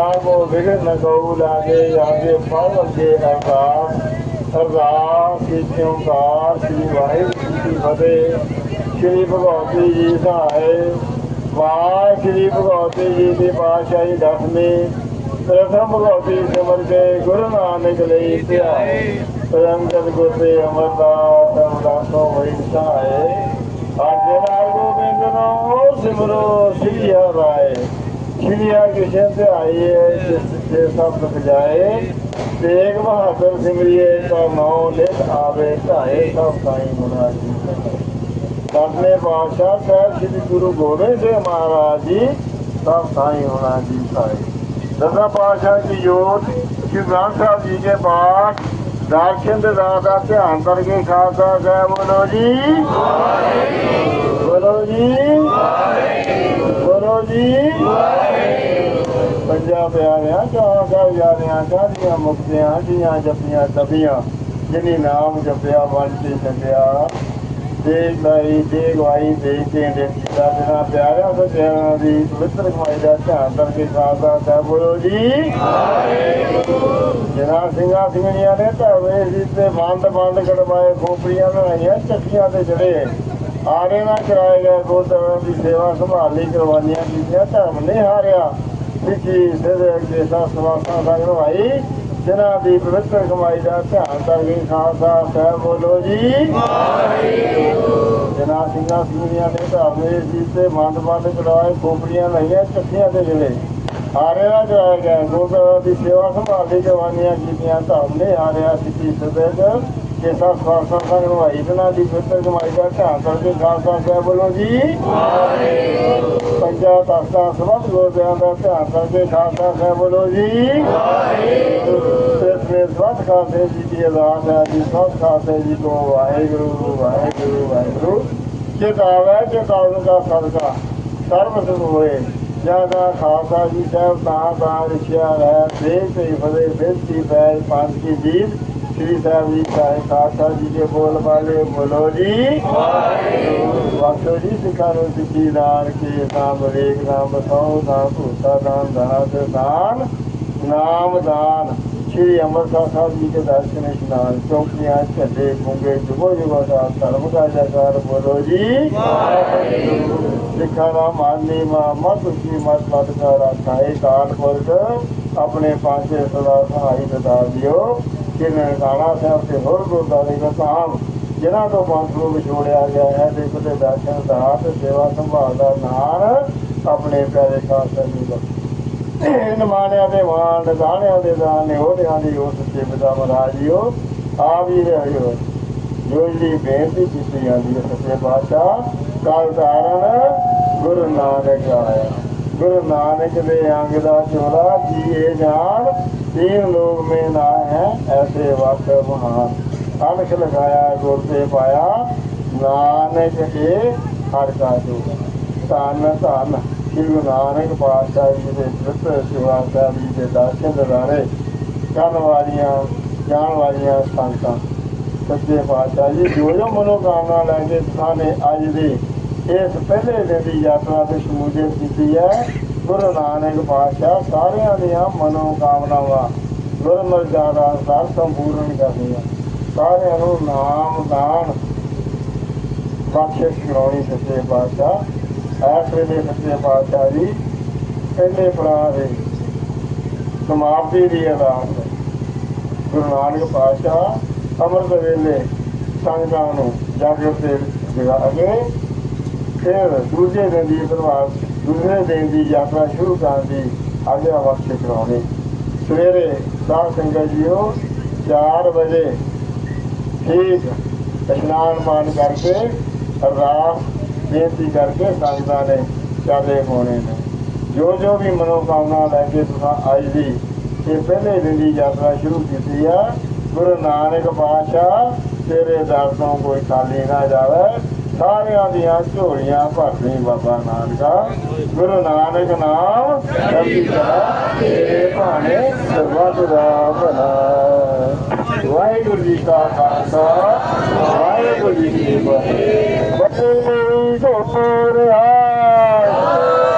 ਕਾਮੋ ਵਿਗੜ ਨ ਲਾਗੇ ਆਗੇ ਪਾਉ ਅੱਗੇ ਅਰਦਾਸ। ਅਰਦਾਸ ਕੀ ਓੰਕਾਰ ਸ੍ਰੀ ਵਾਹਿਗੁਰੂ ਜੀ ਫਤਿਹ। ਸ੍ਰੀ ਭਗਵਤੀ ਜੀ ਸਹਾਇ ਵਾਹਿ ਸ੍ਰੀ ਭਗਵਤੀ ਜੀ ਦੀ ਪਾਤਸ਼ਾਹੀ ਦਸਵੀਂ। ਪ੍ਰਥਮ ਭਗਵਤੀ ਸਿਮਰ ਕੇ ਗੁਰੂ ਨਾਨਕ ਲਈ ਧਿਆਏ। ਪ੍ਰੰਗਤ ਗੁਰਤੇ ਅਮਰਦਾਸ ਅਮਰਦਾਸੋ ਹੋਈ ਸਹਾਇ ਅੱਜ ਨਾਲ ਗੋਬਿੰਦ ਨਾਮ ਸਿਮਰੋ ਸ੍ਰੀ ਹਰਿ ਸ਼੍ਰੀ ਕ੍ਰਿਸ਼ਨ ਤੇ ਆਈਏ ਜਿਸ ਸਭ ਦੁਖ ਤੇਗ ਬਹਾਦਰ ਸਿਮਰਿਏ ਕਾ ਨਾਮ ਲਿਖ ਆਵੇ, ਧਾਏ, ਸਭ ਸਾਈ ਮੁਨਾ ਜੀ। ਦਸਵੇਂ ਪਾਤਸ਼ਾਹ ਸਾਹਿਬ ਸ੍ਰੀ ਗੁਰੂ ਗੋਬਿੰਦ ਸਿੰਘ ਮਹਾਰਾਜ ਜੀ, ਸਭ ਸਾਈ ਹੋਣਾ ਜੀ ਸਾਈ ਦਸਾਂ ਪਾਤਸ਼ਾਹ ਦੀ ਜੋਤ, ਸ੍ਰੀ ਗ੍ਰੰਥ ਸਾਹਿਬ ਜੀ ਕੇ ਪਾਠ ਦਰਸ਼ਨ ਦੇ ਦਾਸ ਦਾ ਧਿਆਨ ਕਰਕੇ ਖਾਲਸਾ ਸਾਹਿਬ ਬੋਲੋ ਜੀ। ਬੋਲੋ ਜੀ। ਬੋਲੋ ਜੀ। ਪੰਜਾਬ ਪਿਆਰਿਆਂ ਚਾਹਾਂ ਸਾਹਿਬ ਯਾਰਿਆਂ ਚਾਹੀਆਂ ਮੁਕਤਿਆਂ ਜੀਆਂ ਜਪੀਆਂ ਤਬੀਆਂ ਜਿਨੀ ਨਾਮ ਜਪਿਆ ਵੰਡ ਤੇ ਛਕਿਆ ਦੇਖ ਲਈ ਦੇਖ ਵਾਈ ਦੇਖ ਕੇ ਦੇ ਦਾ ਜਨਾ ਪਿਆਰਿਆਂ ਸੱਜਣਾ ਦੀ ਪਵਿੱਤਰ ਕਮਾਈ ਦਾ ਧਿਆਨ ਕਰਕੇ ਖਾਲਸਾ ਸਾਹਿਬ ਬੋਲੋ ਜੀ ਜਨਾ ਸਿੰਘਾਂ ਸਿੰਘਣੀਆਂ ਨੇ ਧਰਵੇ ਸੀ ਤੇ ਬੰਦ ਬੰਦ ਕੜਵਾਏ ਖੋਪੜੀਆਂ ਬਣਾਈਆਂ ਚੱਕੀਆਂ ਤੇ ਚੜੇ ਆਰੇ ਨਾਲ ਕਰਾਏ ਗਏ ਗੋਦਰਾਂ ਦੀ ਸੇਵਾ ਸੰਭਾਲੀ ਕੁਰਬਾਨੀਆਂ ਕੀਤੀਆਂ ਧਰਮ ਨਹੀਂ ਹਾਰਿਆ ਸਿੱਖੀ ਸਿਰ ਅੱਗੇ ਸਵਾਸਾਂ ਦਾ ਭਾਈ ਜਿਨ੍ਹਾਂ ਦੀ ਪਵਿੱਤਰ ਕਮਾਈ ਦਾ ਧਿਆਨ ਕਰਕੇ ਖਾਲਸਾ ਸਾਹਿਬ ਬੋਲੋ ਜੀ। ਜਨਾ ਸਿੰਘਾਂ ਸਿੰਘਣੀਆਂ ਨੇ ਧਰਮੇ ਸੀ ਤੇ ਖੋਪੜੀਆਂ ਲਾਈਆਂ ਚੱਕੀਆਂ ਹਾਰੇ ਨਾਲ ਕਰਾਏ ਗਏ ਗੋਦਰਾਂ ਦੀ ਸੇਵਾ ਸੰਭਾਲੀ ਕੁਰਬਾਨੀਆਂ ਕੀਤੀਆਂ ਧਰਮ ਨਹੀਂ ਹਾਰਿਆ ਸਿੱਖੀ ਸਿਰ ਕੇ ਸਭ ਸਵਾਸਾਂ ਦਾ ਭਾਈ ਜਿਨ੍ਹਾਂ ਦੀ ਪਵਿੱਤਰ ਕਮਾਈ ਦਾ ਧਿਆਨ ਕਰਕੇ ਖਾਲਸਾ ਸਾਹਿਬ ਜੀ। ਪੰਜਾ ਦਾ ਧਿਆਨ ਕਰਕੇ ਖਾਲਸਾ ਸਾਹਿਬ ਬੋਲੋ ਜੀ। ਨੇ ਖਾਲਸੇ ਜੀ ਦੀ ਹੈ ਜੀ ਸਭ ਖਾਲਸੇ ਜੀ ਵਾਹਿਗੁਰੂ ਵਾਹਿਗੁਰੂ ਵਾਹਿਗੁਰੂ। ਚੇਤਾਵੇ ਚੇਤਾਵਨ ਦਾ ਸਦਕਾ। ਸਰਬ ਸੁਖ ਹੋਏ ਜ਼ਿਆਦਾ ਖਾਲਸਾ ਜੀ ਸਾਹਿਬ ਤਾਂ ਤਾਂ ਲਿਖਿਆ ਹੈ ਦੇਖ ਤੇ ਫਦੇ ਬੇਤੀ ਪੈ ਪੰਜ ਕੀ ਜੀਤ। ਸ੍ਰੀ ਸਾਹਿਬ ਜੀ ਸਾਹਿਬ ਖਾਲਸਾ ਜੀ ਦੇ ਬੋਲ ਵਾਲੇ ਬੋਲੋ ਜੀ ਵਾਸੋ ਜੀ ਸਿੱਖਾਂ ਸਿੱਖੀ ਦਾਨ ਕੀ ਨਾਮ ਰੇਖ ਨਾਮ ਬਸਾਉ ਨਾਮ ਭੂਤਾ ਦਾਨ ਦਾਸ ਦਾਨ ਨਾਮ ਦਾਨ ਸ੍ਰੀ ਅੰਮ੍ਰਿਤਸਰ ਸਾਹਿਬ ਜੀ ਦੇ ਦਰਸ਼ਨ ਇਸ਼ਨਾਨ ਚੌਕੀਆਂ ਝੰਡੇ ਗੁੰਗੇ ਜੁਗੋ ਜੁਗੋ ਦਾ ਧਰਮ ਦਾ ਜਗਾਰ ਬੋਲੋ ਜੀ ਸਿੱਖਾਂ ਦਾ ਮਾਨੀ ਮਾ ਮਤ ਕੀ ਮਤ ਮਤ ਦਾ ਰਾਖਾਏ ਕਾਲ ਪੁਰਖ ਆਪਣੇ ਪਾਸੇ ਸਦਾ ਸਹਾਈ ਬਤਾ ਦਿਓ ਕਿ ਨਨਕਾਣਾ ਸਾਹਿਬ ਤੇ ਹੋਰ ਗੁਰਦਾਰੇ ਦਾ ਤਾਮ ਜਿਨ੍ਹਾਂ ਤੋਂ ਬੰਦੂ ਵਿਛੋੜਿਆ ਗਿਆ ਹੈ ਦੇ ਤੇ ਦਰਸ਼ਨ ਦਾ ਤੇ ਸੇਵਾ ਸੰਭਾਲ ਦਾ ਨਾਰ ਆਪਣੇ ਪਿਆਰੇ ਖਾਲਸਾ ਜੀ ਦਾ। ਨਮਾਨਿਆਂ ਦੇ ਮਾਨ ਦਾਣਿਆਂ ਦੇ ਦਾਨ ਉਹਦਿਆਂ ਦੀ ਉਸ ਸੱਚੇ ਪਿਤਾ ਮਹਾਰਾਜ ਜੀਓ। ਆ ਵੀ ਰਹਿਓ। ਜੋ ਜਿਹੜੀ ਬੇਨਤੀ ਕੀਤੀ ਜਾਂਦੀ ਹੈ ਸੱਚੇ ਪਾਤਸ਼ਾਹ ਕਾਲ ਧਾਰਨ ਗੁਰੂ ਨਾਨਕ ਆਇਆ। ਗੁਰੂ ਨਾਨਕ ਦੇ ਅੰਗ ਦਾ ਚੋਲਾ ਜੀ ਇਹ ਜਾਣ ਤੀਨ ਲੋਗ ਮੇ ਨਾ ਹੈ ਐਸੇ ਵਕਤ ਮਹਾਨ ਅਲਖ ਲਗਾਇਆ ਗੁਰ ਤੇ ਪਾਇਆ, ਨਾਨਕ ਕੇ ਹਰ ਕਾ ਜੋ ਧੰਨ ਧੰਨ ਸ੍ਰੀ ਗੁਰੂ ਨਾਨਕ ਪਾਤਸ਼ਾਹ ਜੀ ਦੇ ਪਵਿੱਤਰ ਸੇਵਾ ਸਾਹਿਬ ਜੀ ਦੇ ਦਰਸ਼ਨ ਦਿਦਾਰੇ ਕਰਨ ਵਾਲੀਆਂ, ਜਾਣ ਵਾਲੀਆਂ ਸੰਤਾਂ ਸੱਚੇ ਪਾਤਸ਼ਾਹ ਜੀ, ਜੋ ਜੋ ਮਨੋਕਾਮਨਾ ਲੈ ਕੇ ਸਾਨੇ ਅੱਜ ਦੇ ਇਸ ਪਹਿਲੇ ਦਿਨ ਦੀ ਯਾਤਰਾ ਤੇ ਸ਼ਮੂਲੀਅਤ ਕੀਤੀ ਹੈ। ਗੁਰੂ ਨਾਨਕ ਪਾਤਸ਼ਾਹ ਸਾਰਿਆਂ ਦੀਆਂ ਮਨੋਕਾਮਨਾਵਾਂ ਗੁਰਮਰਜ਼ਾਦਾ ਅਨੁਸਾਰ ਸੰਪੂਰਨ ਕਰਦੀਆਂ। ਸਾਰਿਆਂ ਨੂੰ ਨਾਮ ਦਾਨ ਬਖਸ਼ਿਸ਼ ਕਰਾਉਣੀ ਸੱਚੇ ਪਾਤਸ਼ਾਹ। ਐਸ ਵੇਲੇ ਸੱਚੇ ਪਾਤਸ਼ਾਹ ਜੀ, ਪਹਿਲੇ ਪੜਾਅ ਦੇ ਸਮਾਪਤੀ ਦੀ ਅਰਦਾਸ ਗੁਰੂ ਨਾਨਕ ਪਾਤਸ਼ਾਹ ਅੰਮ੍ਰਿਤ ਵੇਲੇ ਸੰਗਤਾਂ ਨੂੰ ਜਾਗਰਤ ਤੇ ਜਗਾ ਕੇ ਫਿਰ ਦੂਜੇ ਦਿਨ ਦੀ ਪ੍ਰਭਾਤ ਦੂਸਰੇ ਦਿਨ ਦੀ ਯਾਤਰਾ ਸ਼ੁਰੂ ਕਰਨ ਦੀ ਆਗਿਆ ਬਖਸ਼ ਕਰਾਉਣੀ। ਸਵੇਰੇ ਸਾਧ ਸੰਗਤ ਜੀਓ 4 ਵਜੇ ਠੀਕ ਇਸ਼ਨਾਨ ਪਾਣ ਕਰਕੇ ਰਾਤ ਬੇਨਤੀ ਕਰਕੇ ਸੰਗਤਾਂ ਨੇ ਚਾਲੇ ਹੋਣੇ ਨੇ। ਜੋ ਜੋ ਵੀ ਮਨੋਕਾਮਨਾ ਲੈ ਕੇ ਤੁਸੀਂ ਅੱਜ ਦੀ ਇਹ ਪਹਿਲੇ ਦਿਨ ਦੀ ਯਾਤਰਾ ਸ਼ੁਰੂ ਕੀਤੀ ਆ। ਗੁਰੂ ਨਾਨਕ ਪਾਤਸ਼ਾਹ, ਤੇਰੇ ਦਰ ਤੋਂ ਕੋਈ ਖਾਲੀ ਨਾ ਜਾਵੇ। ਸਾਰਿਆਂ ਦੀਆਂ ਝੋਲੀਆਂ ਭਰਨੀ ਬਾਬਾ ਨਾਨਕਾ ਗੁਰੂ ਨਾਨਕ ਨਾਮ ਜਪੀ ਕਰਾ ਤੇਰੇ ਭਾਣੇ ਸਰਬੱਤ ਦਾ ਭਲਾ। ਵਾਹਿਗੁਰੂ ਜੀ ਕਾ ਖਾਲਸਾ, ਵਾਹਿਗੁਰੂ ਜੀ ਕੀ ਫਤਿਹ।